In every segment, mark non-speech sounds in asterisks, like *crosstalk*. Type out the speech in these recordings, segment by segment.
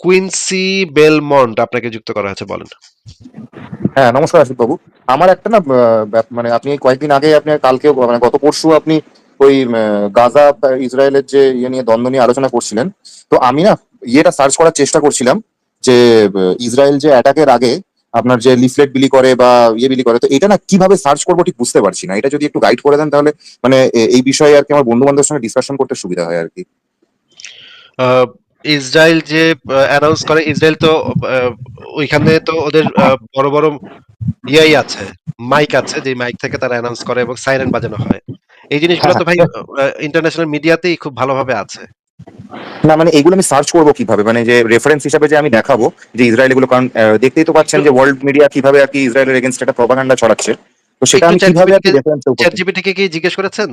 Quincy Belmont আপনাকে যুক্ত করা হয়েছে বলেন। হ্যাঁ নমস্কার আশিক বাবু। আমার একটা না মানে আপনি কয়েকদিন আগে আপনি কালকে মানে গত পরশু আপনি ওই গাজা ইসরায়েলের যে ইয়ে নিয়ে দ্বন্দ্ব নিয়ে আলোচনা করছিলেন তো আমি না ইয়েটা সার্চ করার চেষ্টা করছিলাম যে ইসরায়েল যে অ্যাটাকের আগে আপনার যে লিফলেট বিলি করে বা ইয়ে বিলি করে তো এটা না কীভাবে সার্চ করব ঠিক বুঝতে পারছি না। এটা যদি একটু গাইড করে দেন তাহলে মানে এই বিষয়ে আর কি আমার বন্ধু বান্ধবের সঙ্গে ডিসকাশন করতে সুবিধা হয় আর কি। ইসরায়েল যে অ্যানাউন্স করে ইসরায়েল তো ওইখানে তো ওদের বড় বড় ইয়াই আছে মাইক আছে যে মাইক থেকে তারা অ্যানাউন্স করে এবং সাইরেন বাজানো হয়। এই জিনিসগুলো তো ভাই ইন্টারন্যাশনাল মিডিয়াতেই খুব ভালোভাবে আছে। না মানে এগুলো আমি সার্চ করব কীভাবে? মানে যে রেফারেন্স হিসাবে যে আমি দেখাবো যে ইসরায়েল এগুলো কারণ দেখতেই তো পাচ্ছেন যে ওয়ার্ল্ড মিডিয়া কীভাবে আর কি ইসরায়েলের এগেনস্ট একটা প্রপাগান্ডা ছড়াচ্ছে। তো সেটা আমি কীভাবে আর কি রেফারেন্স চ্যাট জিপিটি কে কি জিজ্ঞেস করেছেন?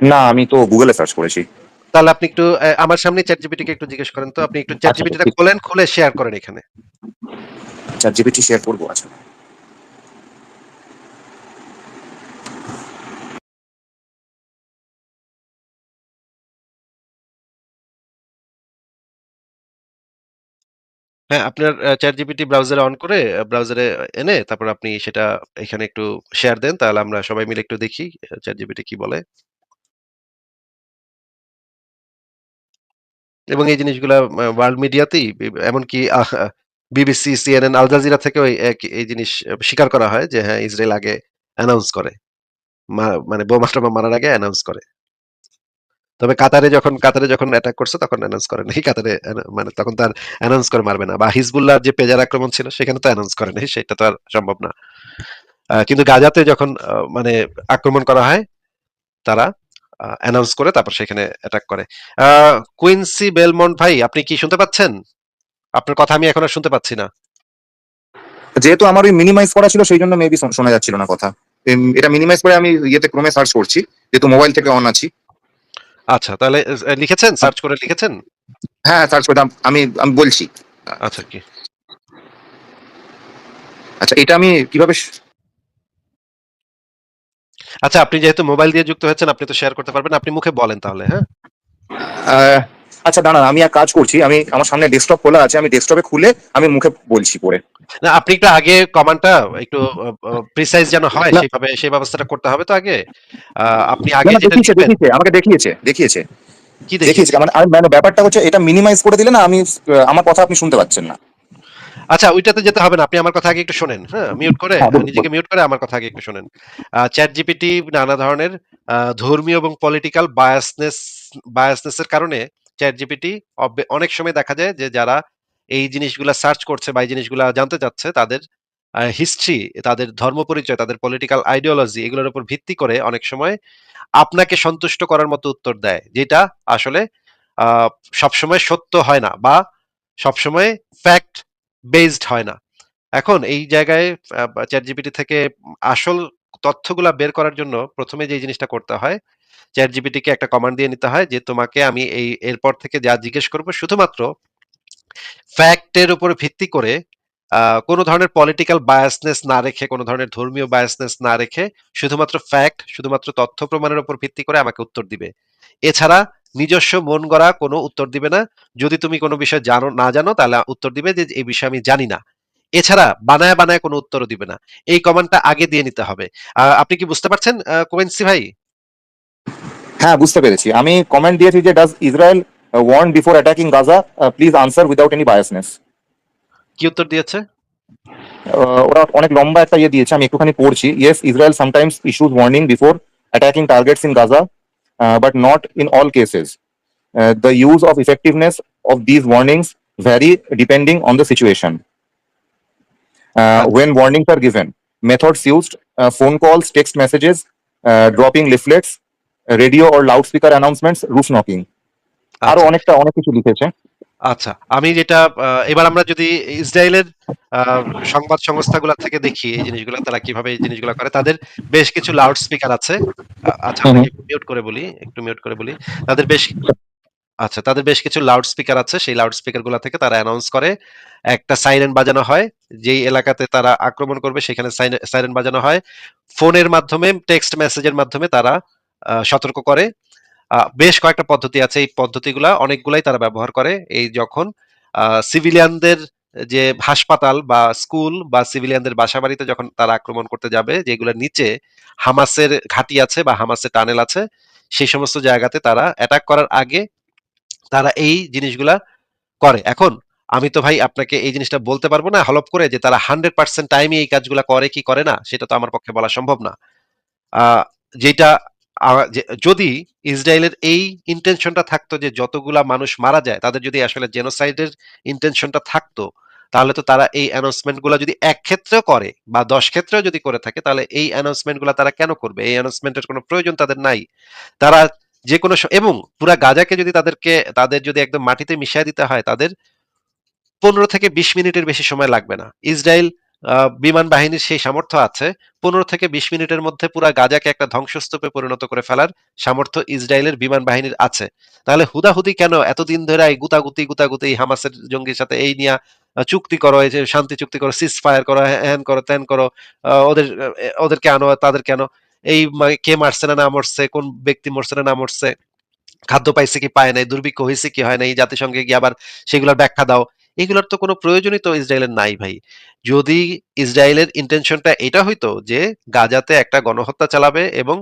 না আমি তো গুগলে সার্চ করেছি। তাহলে আপনি একটু আমার সামনে চ্যাট জিপিটি কে একটু জিজ্ঞেস করেন। তো আপনি একটু চ্যাট জিপিটিটা খোলেন খুলে শেয়ার করেন এখানে। চ্যাট জিপিটি শেয়ার করব আচ্ছা। হ্যাঁ আপনার চ্যাট জিপিটি ব্রাউজারে অন করে ব্রাউজারে এনে তারপর আপনি সেটা এখানে একটু শেয়ার দেন। তাহলে আমরা সবাই মিলে একটু দেখি চ্যাট জিপিটি কি বলে। এবং এই জিনিসগুলা ওয়ার্ল্ড মিডিয়াতেই এমনকি বিবিসি সিএনএন আল জাজিরা থেকেও এই জিনিস স্বীকার করা হয় যে হ্যাঁ ইসরায়েল আগে অ্যানাউন্স করে। মানে বোমা টোমা মারার আগে অ্যানাউন্স করে। তবে কাতারে যখন কাতারে যখন অ্যাটাক করছে, তখন অ্যানাউন্স করে নাই। কাতারে মানে তখন তার অ্যানাউন্স করে মারবে না। বা হিজবুল্লাহ যে পেজার আক্রমণ ছিল, সেখানে তো অ্যানাউন্স করে নাই। সেটা তো আর সম্ভব না। কিন্তু গাজাতে যখন মানে আক্রমণ করা হয়, তারা অ্যানাউন্স করে তারপর সেখানে অ্যাটাক করে। কুইন্সি বেলমন্ট ভাই আপনি কি শুনতে পাচ্ছেন? আপনার কথা আমি এখন আর শুনতে পাচ্ছি না। যেহেতু আমার ওই মিনিমাইজ করা ছিল সেই জন্য মেবি শোনা যাচ্ছিল না কথা। এটা মিনিমাইজ করে আমি ইয়েতে ক্রমে সার্চ করছি যেহেতু মোবাইল থেকে অন আছি। আচ্ছা তাহলে লিখেছেন? সার্চ করে লিখেছেন? হ্যাঁ সার্চ করে আমি আমি বলছি। আচ্ছা কি? আচ্ছা এটা আমি কীভাবে আচ্ছা আপনি যেহেতু মোবাইল দিয়ে যুক্ত হয়েছেন আপনি তো শেয়ার করতে পারবেন। আপনি মুখে বলেন তাহলে হ্যাঁ? আচ্ছা দাঁড়ান আমি এক কাজ করছি। আমি আমার সামনে ডেস্কটপ খোলা আছে আমি ডেস্কটপে খুলে আমি মুখে বলছি পরে। না আপনি একটু আগে কমান্ডটা একটু প্রিসাইজ যেন হয় না। সেইভাবে সেই ব্যবস্থাটা করতে হবে তো আগে। আপনি আগে যেটা দেখিয়েছে আমাকে দেখিয়েছে দেখিয়েছে। কি দেখি দেখিয়েছে? মানে আমি মানে ব্যাপারটা হচ্ছে এটা মিনিমাইজ করে দিলে না আমি আমার কথা আপনি শুনতে পাচ্ছেন না। আচ্ছা ওইটাতে যেতে হবে না। আপনি আমার কথা আগে একটু শোনেন। হ্যাঁ মিউট করে হ্যাঁ, নিজেকে মিউট করে আমার কথা আগে একটু শোনেন। চ্যাট জিপিটি নানা ধরনের ধর্মীয় এবং পলিটিক্যাল বায়াসনেস বায়াসনেসের কারণে চ্যাট জিপিটি অনেক সময় দেখা যায় যে যারা এই জিনিসগুলা সার্চ করছে বা এই জিনিসগুলা জানতে চাচ্ছে তাদের হিস্ট্রি তাদের ধর্ম পরিচয় তাদের পলিটিক্যাল আইডিওলজি এগুলোর উপর ভিত্তি করে অনেক সময় আপনাকে সন্তুষ্ট করার মতো উত্তর দেয় যেটা আসলে আহ, সবসময় সত্য হয় না বা সবসময় ফ্যাক্ট বেসড হয় না। এখন এই জায়গায় চ্যাট জিপিটি থেকে আসল তথ্যগুলা বের করার জন্য প্রথমে যে জিনিসটা করতে হয় চ্যাট জিপিটিকে একটা কমান্ড দিয়ে নিতে হয় যে, তোমাকে আমি এই, এরপর থেকে যা জিজ্ঞেস করব শুধুমাত্র ফ্যাক্টের উপর ভিত্তি করে কোনো ধরনের পলিটিক্যাল বায়াসনেস না রেখে, কোনো ধরনের ধর্মীয় বায়াসনেস না রেখে শুধুমাত্র ফ্যাক্ট শুধুমাত্র তথ্য প্রমাণের উপর ভিত্তি করে আমাকে উত্তর দিবে। এছাড়া নিজস্ব মন গড়া কোনো উত্তর দিবে না। যদি তুমি কোনো বিষয় জানো না জানো তাহলে উত্তর দিবে যে এই বিষয়ে আমি জানি না। এছাড়া বানায় বানায় কোনো উত্তরও দিবে না। এই কমান্ডটা আগে দিয়ে নিতে হবে। আপনি কি বুঝতে পারছেন কোয়েন্সি ভাই? হ্যাঁ বুঝতে পেরেছি। আমি কমেন্ট দিয়েছি যে does Israel warn before attacking Gaza please answer without any biasness কি উত্তর দিয়েছে? ওরা অনেক লম্বা একটা ইয়ে দিয়েছে আমি একটুখানি পড়ছি। Yes Israel sometimes issues warning before attacking targets in Gaza but not in all cases the use of effectiveness of these warnings vary depending on the situation when warnings are given methods used uh, phone calls text messages uh, dropping leaflets radio or loudspeaker announcements roof knocking আরো আচ্ছা, অনেকটা অনেক কিছু লিখেছে আচ্ছা আমি যেটা এবার আমরা যদি ইসরায়েলের সংবাদ সংস্থাগুলো থেকে দেখি এই জিনিসগুলো তারা কীভাবে এই জিনিসগুলো করে তাদের বেশ কিছু লাউড স্পিকার আছে। আচ্ছা। আমি মিউট করে বলি একটু মিউট করে বলি। তাদের বেশ আচ্ছা তাদের বেশ কিছু লাউড স্পিকার আছে সেই লাউড স্পিকারগুলা থেকে তারা অ্যানাউন্স করে একটা সাইরেন বাজানো হয় যেই এলাকাতে তারা আক্রমণ করবে সেখানে সাইরেন বাজানো হয়। ফোনের মাধ্যমে টেক্সট মেসেজের মাধ্যমে তারা আহ, সতর্ক করে। বেশ কয়েকটা পদ্ধতি আছে। এই পদ্ধতিগুলা অনেকগুলাই তারা ব্যবহার করে। এই যখন সিভিলিয়ানদের যে হাসপাতাল বা স্কুল বা সিভিলিয়ানদের বাসাবাড়িতে যখন তারা আক্রমণ করতে যাবে যেগুলোর নিচে হামাসের ঘাঁটি আছে বা হামাসের টানেল আছে সেই সমস্ত জায়গাতে তারা অ্যাটাক করার আগে তারা এই জিনিসগুলা করে। এখন, আমি তো ভাই আপনাকে এই জিনিসটা বলতে পারব না, হলপ করে যে তারা হান্ড্রেড পার্সেন্ট টাইমে এই কাজগুলা করে কি করে না, সেটা তো আমার পক্ষে বলা সম্ভব না। যেটা যদি ইসরায়েলের এই ইন্টেনশনটা থাকতো যে যতগুলা মানুষ মারা যায়, তাদের যদি আসলে জেনোসাইডের ইন্টেনশনটা থাকতো, তাহলে তো তারা এই অ্যানাউন্সমেন্টগুলা যদি এক ক্ষেত্রেও করে বা দশ ক্ষেত্রেও যদি করে থাকে, তাহলে এই অ্যানাউন্সমেন্টগুলা তারা কেন করবে? এই অ্যানাউন্সমেন্টের কোনো প্রয়োজন তাদের নাই। তারা যে কোনো এবং পুরা গাজাকে যদি তাদেরকে, তাদের যদি একদম মাটিতে মিশিয়ে দিতে হয়, তাদের পনেরো থেকে বিশ মিনিটের বেশি সময় লাগবে না। ইসরায়েল বিমান বাহিনীর সেই সামর্থ্য আছে। পনেরো থেকে বিশ মিনিটের মধ্যে পুরা গাজাকে একটা ধ্বংসস্তূপে পরিণত করে ফেলার সামর্থ্য ইসরায়েলের বিমান বাহিনীর আছে। তাহলে হুদাহুদি কেন এতদিন ধরে এই গুতাগুতি গুতাগুতি হামাসের জঙ্গির সাথে এই নিয়ে চুক্তি করো, এই যে শান্তি চুক্তি করো সিজ ফায়ার করো হ্যান করো, ত্যান করো ওদের, ওদেরকে আনো তাদেরকে আনো এই কে মারছে না না মরছে? কোন ব্যক্তি মরছে না না মরছে? খাদ্য পাইছে কি, পায় নাই? দুর্ভিক্ষ হয়েছে কি, হয় নাই? জাতিসংঘে গিয়ে আবার সেগুলোর ব্যাখ্যা দাও। এগুলোর তো কোনো প্রয়োজনই তো ইসরায়েলের নাই ভাই। যদি ইসরায়েলের ইন্টেনশনটা এটা হইতো যে গাজাতে একটা গণহত্যা চালাবে এবং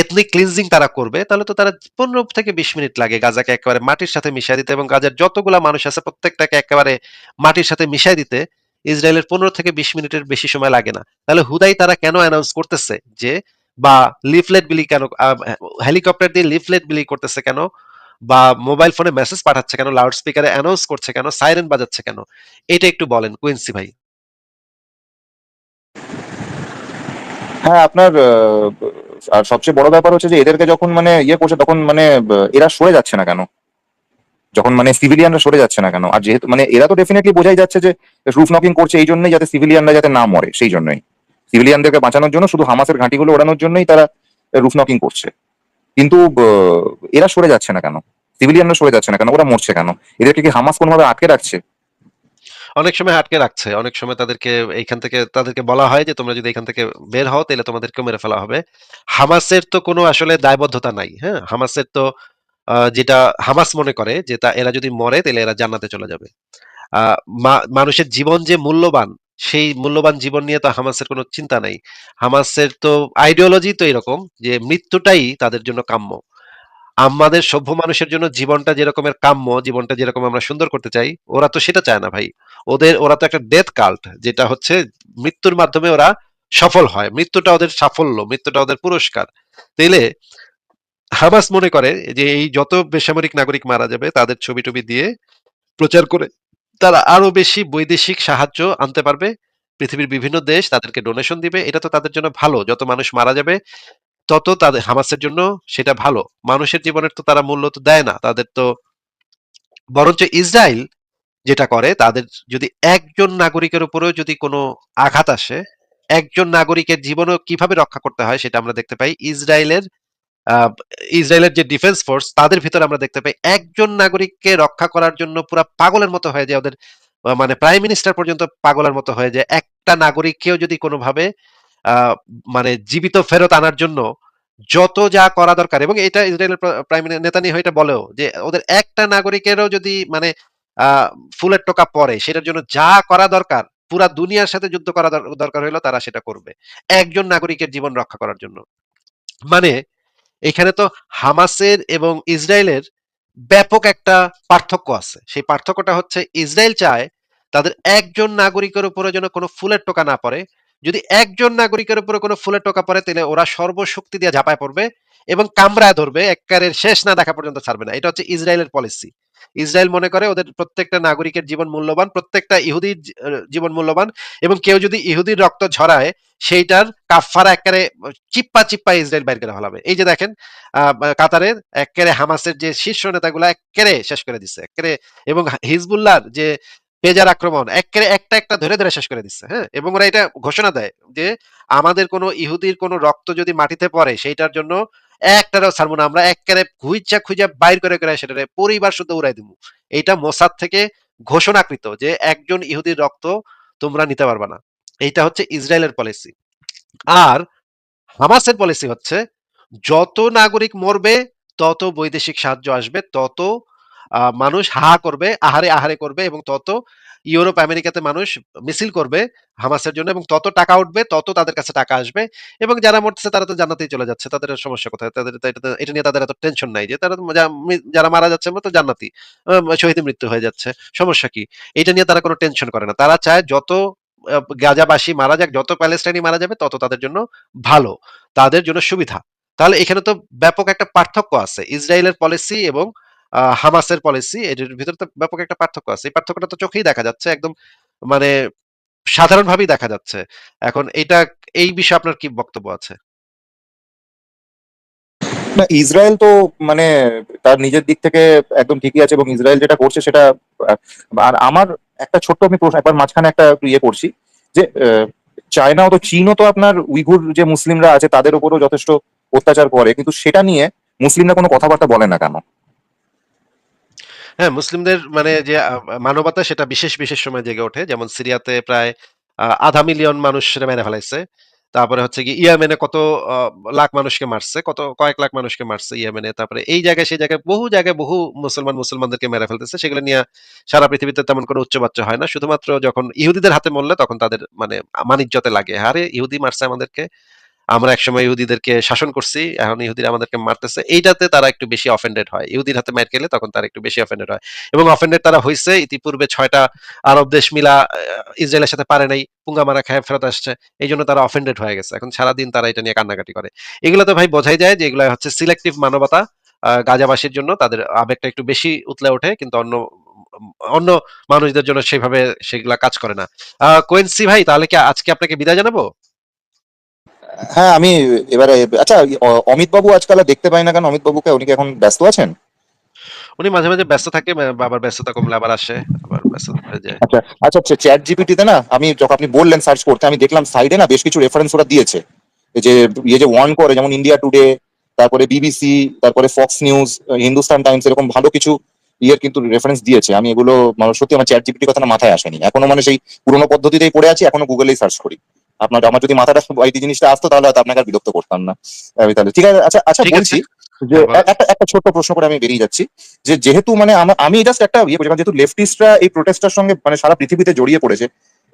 এথনিক ক্লিনজিং তারা করবে, তাহলে তো তারা পনেরো থেকে বিশ মিনিট লাগে গাজাকে একেবারে মাটির সাথে মিশিয়ে দিতে এবং গাজার যতগুলা মানুষ আছে প্রত্যেকটাকে একেবারে মাটির সাথে মিশিয়ে দিতে ইসরায়েলের পনেরো থেকে বিশ মিনিটের বেশি সময় লাগে না। তাহলে হুদাই তারা কেন অ্যানাউন্স করতেছে যে, বা লিফলেট বিলি কেন হেলিকপ্টার দিয়ে লিফলেট বিলি করতেছে কেন? বা মোবাইল ফোনে মেসেজ পাঠাচ্ছে কেন লাউড স্পিকারে অ্যানাউন্স করছে কেন সাইরেন বাজাচ্ছে কেন, এটা একটু বলেন কুইন্সি ভাই। হ্যাঁ আপনার আর সবচেয়ে বড় ব্যাপার হচ্ছে যে এদেরকে যখন মানে ইয়ে করছে তখন মানে এরা সরে যাচ্ছে না কেন? যখন মানে সিভিলিয়ানরা সরে যাচ্ছে না কেন? আর যেহেতু মানে এরা তো ডেফিনেটলি বোঝাই যাচ্ছে যে রুফ নকিং করছে এই জন্যই যাতে সিভিলিয়ানরা যাতে না মরে, সেই জন্যই। সিভিলিয়ানদেরকে বাঁচানোর জন্য শুধু হামাসের ঘাঁটিগুলো ওড়ানোর জন্যই তারা রুফ নকিং করছে। কিন্তু এরা সরে যাচ্ছে না কেন? সিভিলিয়ানরা সরে যাচ্ছে না কেন? ওরা মরছে কেন? এদেরকে কি হামাস কোনোভাবে আটকে রাখছে? অনেক সময় আটকে রাখছে। অনেক সময় তাদেরকে এইখান থেকে, তাদেরকে বলা হয় যে, তোমরা যদি এখান থেকে বের হও, তাহলে তোমাদেরকে মেরে ফেলা হবে। হামাসের তো কোনো আসলে দায়বদ্ধতা নাই হ্যাঁ? হামাসের তো যেটা হামাস মনে করে যে, তা এরা যদি মরে, তাহলে এরা জান্নাতে চলে যাবে। মানুষের জীবন যে মূল্যবান সেই মূল্যবান জীবন নিয়ে তো হামাসের কোনো চিন্তা নাই। হামাসের তো আইডিওলজি তো এরকম যে মৃত্যুটাই তাদের জন্য কাম্য। আমাদের সভ্য মানুষের জন্য জীবনটা যেরকমের কাম্য, জীবনটা যেরকম আমরা সুন্দর করতে চাই, ওরা তো সেটা চায় না ভাই। ওদের, ওরা তো একটা ডেথ কাল্ট যেটা হচ্ছে মৃত্যুর মাধ্যমে ওরা সফল হয়। মৃত্যুটা ওদের সাফল্য, মৃত্যুটা ওদের পুরস্কার। তাইলে হামাস মনে করে যে এই যত বেসামরিক নাগরিক মারা যাবে, তাদের ছবি টবি দিয়ে প্রচার করে তারা আরও বেশি বৈদেশিক সাহায্য আনতে পারবে। পৃথিবীর বিভিন্ন দেশ তাদেরকে ডোনেশন দিবে। এটা তো তাদের জন্য ভালো। যত মানুষ মারা যাবে, তত তাদের হামাসের জন্য সেটা ভালো। মানুষের জীবনের তো তারা মূল্য তো দেয় না। তাদের তো বরঞ্চ ইসরায়েল যেটা করে, তাদের যদি একজন নাগরিকের উপরেও যদি কোনো আঘাত আসে, একজন নাগরিকের জীবনও কীভাবে রক্ষা করতে হয় সেটা আমরা দেখতে পাই। ইসরায়েলের ইসরায়েলের যে ডিফেন্স ফোর্স তাদের ভিতরে আমরা দেখতে পাই একজন নাগরিককে রক্ষা করার জন্য পুরো পাগলের মতো হয়ে যায় ওদের মানে প্রাইম মিনিস্টার পর্যন্ত পাগলের মতো হয়ে যায়। একটা নাগরিককেও যদি কোনোভাবে মানে জীবিত ফেরত আনার জন্য যত যা করা দরকার, এবং এটা ইসরায়েলের প্রাইম নেতানিয়াহু এটা বলেও যে ওদের একটা নাগরিকেরও যদি মানে ফুলের টোকা পড়ে, সেটার জন্য যা করা দরকার, পুরা দুনিয়ার সাথে যুদ্ধ করা দরকার হইল তারা সেটা করবে। একজন নাগরিকের জীবন রক্ষা করার জন্য। মানে এখানে তো হামাসের এবং ইসরায়েলের ব্যাপক একটা পার্থক্য আছে। সেই পার্থক্যটা হচ্ছে ইসরায়েল চায় তাদের একজন নাগরিকের উপরে যেন কোনো ফুলের টোকা না পড়ে। যদি একজন নাগরিকের উপরে কোনো ফুলের টোকা পড়ে, তাহলে ওরা সর্বশক্তি দিয়ে ঝাঁপায় পড়বে এবং কামরায় ধরবে। এককারের শেষ না দেখা পর্যন্ত ছাড়বে না। এটা হচ্ছে ইসরায়েলের পলিসি ইসরায়েল মনে করে ওদের প্রত্যেকটা নাগরিকের জীবন মূল্যবান, প্রত্যেকটা ইহুদির জীবন মূল্যবান এবং কেউ যদি ইহুদির রক্ত ঝরায়, সেইটার কাফারা একবারে চিপ্পা চিপ্পা ইসরায়েল বাইর করে ফেলাবে। এই যে দেখেন কাতারের একেবারে হামাসের যে শীর্ষ নেতাগুলা একেবারে শেষ করে দিচ্ছে একেবারে এবং হিজবুল্লাহর যে পেজার আক্রমণ একেবারে একটা একটা ধরে ধরে শেষ করে দিচ্ছে হ্যাঁ? এবং ওরা এটা ঘোষণা দেয় যে আমাদের কোনো ইহুদির কোনো রক্ত যদি মাটিতে পড়ে, সেইটার জন্য একটারও ছাড়বো না, আমরা একেবারে খুঁজা খুঁজা বাইর করে করে সেটারে পরিবার শুদ্ধ উড়াই দিব। এইটা মোসাদ থেকে ঘোষণাকৃত যে একজন ইহুদির রক্ত তোমরা নিতে পারবে না। এইটা হচ্ছে ইসরায়েলের পলিসি আর হামাসের পলিসি হচ্ছে, যত নাগরিক মরবে, তত বৈদেশিক সাহায্য আসবে, তত মানুষ হা হা করবে, আহারে আহারে করবে এবং তত ইউরোপ, আমেরিকাতে মানুষ মিছিল করবে হামাসের জন্য এবং তত টাকা উঠবে, তত তাদের কাছে টাকা আসবে এবং যারা মরতেছে তারা তো জান্নাতেই চলে যাচ্ছে। তাদের সমস্যা কোথায়? তাদের এটা নিয়ে তাদের এত টেনশন নাই যে তারা যারা মারা যাচ্ছে তো জান্নাতি। শহীদ মৃত্যু হয়ে যাচ্ছে। সমস্যা কি? এটা নিয়ে তারা কোনো টেনশন করে না। তারা চায় যত গাজাবাসী মারা যাক, যত প্যালেস্টাইনি মারা যাবে, তত তাদের জন্য ভালো, তাদের জন্য সুবিধা। তাহলে এখানে তো ব্যাপক একটা পার্থক্য আছে। ইসরায়েলের পলিসি এবং হামাসের পলিসি এটার ভিতরে তো ব্যাপক একটা পার্থক্য আছে। এই পার্থক্যটা তো চোখেই দেখা যাচ্ছে, একদম মানে সাধারণভাবেই দেখা যাচ্ছে। এখন এটা, এই বিষয়ে আপনার কি বক্তব্য আছে? না, ইসরায়েল তো মানে তার নিজের দিক থেকে একদম ঠিকই আছে এবং ইসরায়েল যেটা করছে সেটা, আর আমার একটা ছোট্ট আমি প্রশ্ন, একবার মাঝখানে একটা ইয়ে করছি যে চায়না তো, চীনও তো আপনার উইঘুর যে মুসলিমরা আছে তাদের উপরও যথেষ্ট অত্যাচার করে। কিন্তু সেটা নিয়ে মুসলিমরা কোনো কথাবার্তা বলে না কেন? হ্যাঁ মুসলিমদের মানে যে মানবতা সেটা বিশেষ বিশেষ সময় জেগে ওঠে। যেমন সিরিয়াতে প্রায় আধা মিলিয়ন মানুষ মেরে ফেলাইছে। তারপরে হচ্ছে কি ইয়ামেনে কত লাখ মানুষকে মারছে, কত, কয়েক লাখ মানুষকে মারছে ইয়ামেনে। তারপরে এই জায়গায়, সেই জায়গায় বহু জায়গায় বহু মুসলমান, মুসলমানদেরকে মেরে ফেলতেছে। সেগুলো নিয়ে সারা পৃথিবীতে তেমন কোনো উচ্চবাচ্য হয় না। শুধুমাত্র যখন ইহুদিদের হাতে মরলে তখন তাদের মানে মানিজ্যতে লাগে। আরে, ইহুদি মারছে আমাদেরকে। আমরা একসময় ইহুদিদেরকে শাসন করছি, এখন ইহুদিরা আমাদেরকে মারতেছে। এইটাতে তারা একটু বেশি অফেন্ডেড হয়। ইহুদির হাতে মার খেলে তখন তারা একটু বেশি অফেন্ডেড হয়। এবং অফেন্ডেড তারা হয়েছে ইতিপূর্বে ছয়টা আরব দেশ মিলা ইসরায়েলের সাথে পারে নাই, পুঙ্গা মারা খায়, ফেরত আসছে। এই জন্য তারা অফেন্ডেড হয়ে গেছে। এখন সারাদিন তারা এটা নিয়ে কান্নাকাটি করে। এগুলো তো ভাই বোঝাই যায় যে এগুলো হচ্ছে সিলেক্টিভ মানবতা গাজাবাসীর জন্য। তাদের আবেগটা একটু বেশি উতলে ওঠে, কিন্তু অন্য অন্য মানুষদের জন্য সেভাবে সেগুলা কাজ করে না। কোয়েন্সি ভাই, তাহলে কি আজকে আপনাকে বিদায় জানাব? হ্যাঁ আমি এবারে আচ্ছা অমিত বাবু আজকাল দেখতে পাই না কেন? অমিত বাবুকে উনি কি এখন ব্যস্ত আছেন? উনি মাঝে মাঝে ব্যস্ত থাকে আবার ব্যস্ততা কমলে আবার আসে আবার ব্যস্ততা হয়ে যায়। আচ্ছা আচ্ছা চ্যাট জিপিটিতে না আমি যখন আপনি বললেন সার্চ করতে আমি দেখলাম সাইডে না বেশ কিছু রেফারেন্স ওরা দিয়েছে। যে ইয়ে যে ওয়ান করে যেমন ইন্ডিয়া টুডে তারপরে বিবিসি তারপরে ফক্স নিউজ হিন্দুস্তান টাইমস এরকম ভালো কিছু ইয়ের কিন্তু রেফারেন্স দিয়েছে। আমি এগুলো মানে সত্যি আমার চ্যাট জিপিটি কথা না মাথায় আসেনি। এখনও মানে সেই পুরোনো পদ্ধতিতেই পড়ে আছি এখনও গুগলেই সার্চ করি। আপনার আমার যদি মাথাটা এই জিনিসটা আসতো তাহলে হয়তো আপনাকে আর বিরক্ত করতাম না। আমি তাহলে ঠিক আছে আচ্ছা আচ্ছা বলছি যে হ্যাঁ, একটা একটা ছোট্ট প্রশ্ন করে আমি বেরিয়ে যাচ্ছি। যে যেহেতু মানে আমি জাস্ট একটা ইয়ে করছি যেহেতু লেফটিস্টরা এই প্রোটেস্টার সঙ্গে মানে সারা পৃথিবীতে জড়িয়ে পড়েছে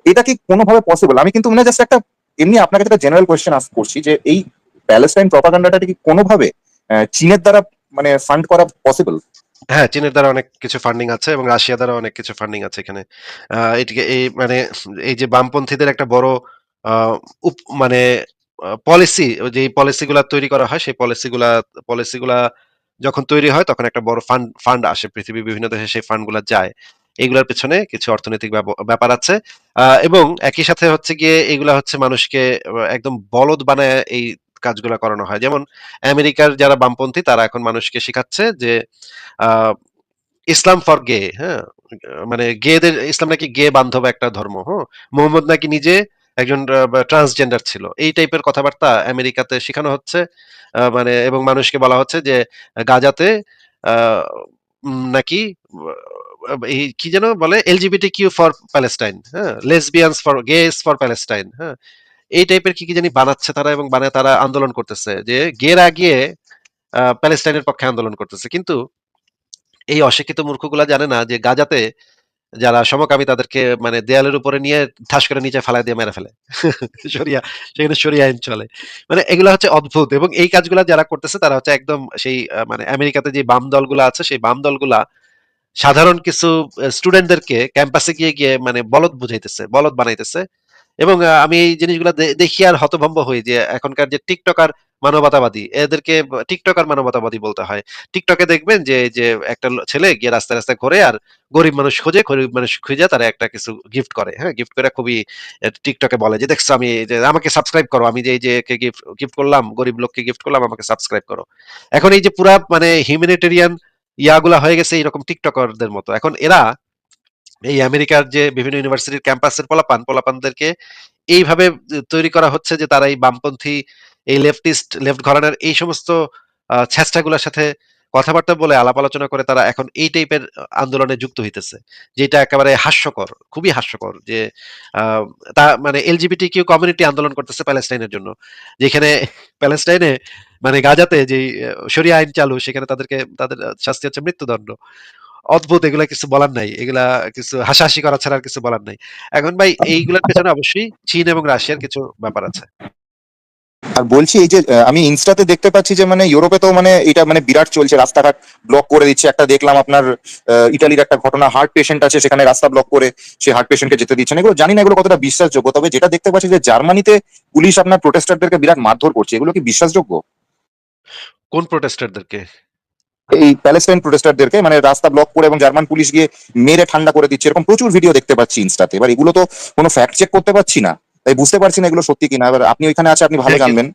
এটা কি কোনোভাবে পসিবল আমি কিন্তু মানে জাস্ট একটা এমনি আপনাকে একটা জেনারেল কোয়েশ্চেন আস করছি যে এই প্যালেস্টাইন প্রপাগান্ডাটা কি কোনোভাবে চীনের দ্বারা মানে ফান্ড করা পসিবল হ্যাঁ চীনের দ্বারা অনেক কিছু ফান্ডিং আছে এবং রাশিয়া দ্বারা অনেক কিছু ফান্ডিং আছে এখানে। আহ, এটিকে এই মানে এই যে বামপন্থীদের একটা বড় মানে পলিসি যে পলিসিগুলা তৈরি করা হয়, সেই পলিসিগুলা পলিসিগুলা যখন তৈরি হয়, তখন একটা বড় ফান্ড ফান্ড আসে। পৃথিবীর বিভিন্ন দেশে সেই ফান্ডগুলা যায়। এগুলোর পেছনে কিছু অর্থনৈতিক ব্যাপ- ব্যাপার আছে। এবং একই সাথে হচ্ছে গিয়ে এগুলা হচ্ছে মানুষকে একদম বলদ বানায় এই কাজগুলা করানো হয়। যেমন আমেরিকার যারা বামপন্থী, তারা এখন মানুষকে শেখাচ্ছে যে ইসলাম ফর গে হ্যাঁ? মানে গেদের, ইসলাম নাকি গে বান্ধব একটা ধর্ম হ্যাঁ? মোহাম্মদ নাকি নিজে একজন ট্রান্সজেন্ডার ছিল। এই টাইপের কথাবার্তা আমেরিকাতে শেখানো হচ্ছে মানে এবং মানুষকে বলা হচ্ছে যে গাজাতে নাকি এই কি যেন বলে এলজিবিটি কিউ ফর প্যালেস্টাইন হ্যাঁ lesbians for gays for Palestine হ্যাঁ। এই টাইপের কি কি জানি বানাচ্ছে তারা এবং বানায় তারা আন্দোলন করতেছে যে গেরা গিয়ে আহ, প্যালেস্টাইনের পক্ষে আন্দোলন করতেছে। কিন্তু এই অশিক্ষিত মূর্খগুলা জানে না যে গাজাতে যারা সমকামী তাদেরকে মানে দেয়ালের উপরে নিয়ে ঠাস করে নিচে ফালাই দিয়ে মেরে ফেলে। সরিয়া, সেখানে সরিয়া আইন চলে। মানে এগুলো হচ্ছে অদ্ভুত এবং এই কাজগুলো যারা করতেছে তারা হচ্ছে একদম সেই মানে আমেরিকাতে যে বাম দলগুলো আছে, সেই বাম দলগুলা সাধারণ কিছু স্টুডেন্টদেরকে ক্যাম্পাসে গিয়ে গিয়ে মানে বলদ বুঝাইতেছে, বলদ বানাইতেছে। এবং আমি এই জিনিসগুলো দেখি আর হতভম্ব হই যে এখনকার যে টিকটকার মানবতাবাদী, এদেরকে টিকটকার মানবতাবাদী বলতে হয়। টিকটকে দেখবেন যে যে একটা ছেলে গিয়ে রাস্তায় রাস্তায় ঘোরে আর গরিব মানুষ খোঁজে, গরিব মানুষ খুঁজে তারা একটা কিছু গিফট করে। হ্যাঁ গিফট করে খুবই টিকটকে বলে যে, দেখছ আমি আমাকে সাবস্ক্রাইব করো, আমি যে, এই যে গিফট গিফট করলাম, গরিব লোককে গিফট করলাম, আমাকে সাবস্ক্রাইব করো। এখন এই যে পুরা মানে হিউম্যানিটেরিয়ান ইয়াগুলা হয়ে গেছে এইরকম টিকটকারদের মতো। এখন এরা এই আমেরিকার যে বিভিন্ন ইউনিভার্সিটির ক্যাম্পাসের পোলাপান, পোলাপানদেরকে এইভাবে তৈরি করা হচ্ছে যে তারা এই বামপন্থী, এই লেফটিস্ট লেফট ঘরানার এই সমস্ত ছেঁচড়াগুলোর সাথে কথাবার্তা বলে আলাপ আলোচনা করে তারা এখন এই টাইপের আন্দোলনে যুক্ত হইতেছে, যেটা একেবারে হাস্যকর, খুবই হাস্যকর যে তা মানে এলজিবিটি কিউ কমিউনিটি আন্দোলন করতেছে প্যালেস্টাইনের জন্য, যেখানে প্যালেস্টাইনে মানে গাজাতে যে শরিয়া আইন চালু, সেখানে তাদেরকে, তাদের শাস্তি হচ্ছে মৃত্যুদণ্ড। অদ্ভুত এগুলা কিছু বলার নাই। এগুলা কিছু হাসাহাসি করা ছাড়া আর কিছু বলার নাই। এখন ভাই এইগুলার পেছনে অবশ্যই চীন এবং রাশিয়ার কিছু ব্যাপার আছে। আর বলছি এই যে আমি ইনস্টাতে দেখতে পাচ্ছি যে মানে ইউরোপে তো মানে এটা মানে বিরাট চলছে রাস্তাঘাট ব্লক করে দিচ্ছে একটা দেখলাম আপনার ইটালির একটা ঘটনা হার্ট পেশেন্ট আছে সেখানে রাস্তা ব্লক করে সেই হার্ট পেশেন্টকে যেতে দিচ্ছে না এগুলো জানি না এগুলো কতটা বিশ্বাসযোগ্য তবে যেটা দেখতে পাচ্ছি যে জার্মানিতে পুলিশ আপনার প্রোটেস্টারদেরকে বিরাট মারধর করছে এগুলো কি বিশ্বাসযোগ্য কোন প্রোটেস্টারদেরকে? এই প্যালেস্টাইন প্রোটেস্টারদেরকে মানে রাস্তা ব্লক করে এবং জার্মান পুলিশ গিয়ে মেরে ঠান্ডা করে দিচ্ছে এরকম প্রচুর ভিডিও দেখতে পাচ্ছি ইনস্টাতে এবার এগুলো তো কোনো ফ্যাক্ট চেক করতে পারছি না। তাই বুঝতে পারছি না এগুলো সত্যি কিনা। এবার আপনি ওইখানে আছে আপনি ভালো হ্যাঁ, জানবেন।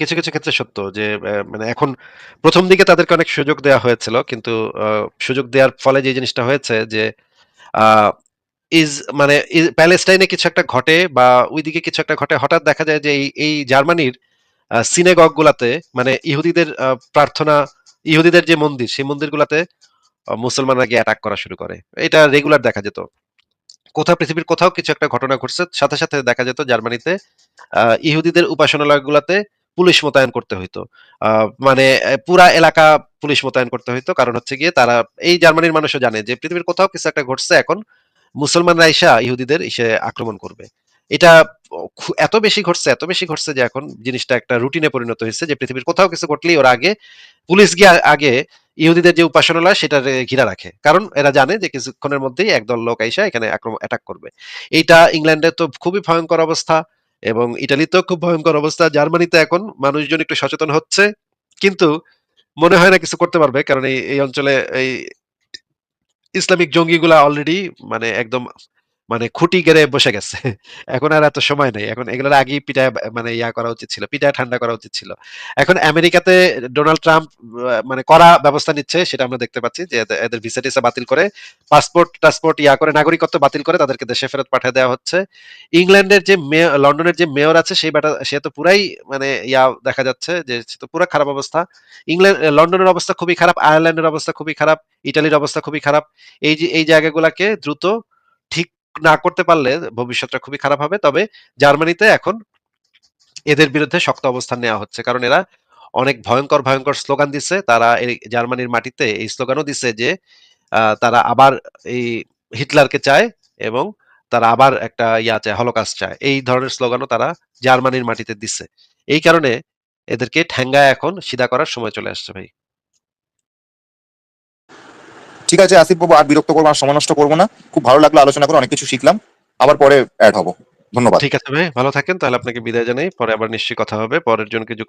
কিছু, কিছু ক্ষেত্রে সত্য যে মানে এখন প্রথম দিকে তাদেরকে অনেক সুযোগ দেওয়া হয়েছিল। কিন্তু সুযোগ দেওয়ার ফলে যে জিনিসটা হয়েছে যে ইস মানে প্যালেস্টাইনে কিছু একটা ঘটে বা ওইদিকে কিছু একটা ঘটে হঠাৎ দেখা যায় যে এই, জার্মানির আ সিনেগগ গুলাতে মানে ইহুদিদের প্রার্থনা ইহুদিদের যে মন্দির সেই মন্দিরগুলাতে মুসলমানরা গিয়ে অ্যাটাক করা শুরু করে। এটা রেগুলার দেখা যেত। কোথাও পৃথিবীর কোথাও কিছু একটা ঘটনা ঘটছে সাথে, সাথে দেখা যেত জার্মানিতে ইহুদিদের উপাসনালয়গুলাতে পুলিশ মোতায়েন করতে হইতো। মানে পুরা এলাকা পুলিশ মোতায়েন করতে হইতো। কারণ হচ্ছে গিয়ে তারা এই জার্মানির মানুষও জানে যে পৃথিবীর কোথাও কিছু একটা ঘটছে এখন মুসলমানরা আইসা ইহুদিদের ইসে আক্রমণ করবে। এটা এত বেশি ঘটছে, এত বেশি ঘটছে যে এখন জিনিসটা একটা রুটিনে পরিণত হইছে যে পৃথিবীর কোথাও কিছু ঘটলেই ওরা আগে পুলিশ গিয়ে আগে ইহুদিদের যে উপাসনালয় সেটারে ঘিরা রাখে। কারণ এরা জানে যে কিছুক্ষণের মধ্যেই একদল লোক আইসা এখানে আক্রমণ অ্যাটাক করবে। এইটা ইংল্যান্ডে তো খুবই ভয়ঙ্কর অবস্থা এবং ইটালিতেও খুব ভয়ঙ্কর অবস্থা। জার্মানিতে এখন মানুষজন একটু সচেতন হচ্ছে। কিন্তু মনে হয় না কিছু করতে পারবে। কারণ এই অঞ্চলে এই ইসলামিক জঙ্গিগুলা অলরেডি মানে একদম মানে খুঁটি গেড়ে বসে গেছে। *laughs* এখন আর এত সময় নেই। এখন এগুলোর আগেই পিটায় মানে ইয়া করা উচিত ছিল। পিটায় ঠান্ডা করা উচিত ছিল। এখন আমেরিকাতে ডোনাল্ড ট্রাম্প মানে করা ব্যবস্থা নিচ্ছে সেটা আমরা দেখতে পাচ্ছি যে এদের ভিসা-টিসা বাতিল করে পাসপোর্ট-টাসপোর্ট ইয়া করে নাগরিকত্ব বাতিল করে তাদেরকে দেশে ফেরত পাঠিয়ে দেওয়া হচ্ছে। ইংল্যান্ডের যে লন্ডনের যে মেয়র আছে সেই বেটা সে তো পুরাই মানে ইয়া দেখা যাচ্ছে যে সে তো পুরা খারাপ অবস্থা। ইংল্যান্ড লন্ডনের অবস্থা খুবই খারাপ, আয়ারল্যান্ডের অবস্থা খুবই খারাপ, ইটালির অবস্থা খুবই খারাপ। এই যে এই জায়গাগুলাকে দ্রুত ঠিক না করতে পারলে ভবিষ্যৎটা খুবই খারাপ হবে। তবে জার্মানিতে এখন এদের বিরুদ্ধে শক্ত অবস্থান নেওয়া হচ্ছে। কারণ এরা অনেক ভয়ঙ্কর ভয়ংকর স্লোগান দিচ্ছে। তারা এই জার্মানির মাটিতে এই স্লোগানও দিচ্ছে যে তারা আবার এই হিটলারকে চায় এবং তারা আবার একটা ইয়া চায়, হলোকাস্ট চায়। এই ধরনের স্লোগানও তারা জার্মানির মাটিতে দিচ্ছে। এই কারণে এদেরকে ঠ্যাঙ্গায় এখন সিধা করার সময় চলে আসছে ভাই। ঠিক আছে আসিফ বাবু আর বিরক্ত করব আর সময় নষ্ট করব না খুব ভালো লাগল আলোচনা করে অনেক কিছু শিখলাম আবার পরে অ্যাড হব ধন্যবাদ ঠিক আছে ভাই, ভালো থাকেন। তাহলে আপনাকে বিদায় জানাই। পরে আবার নিশ্চয়ই কথা হবে। পরের জনকে যুক্ত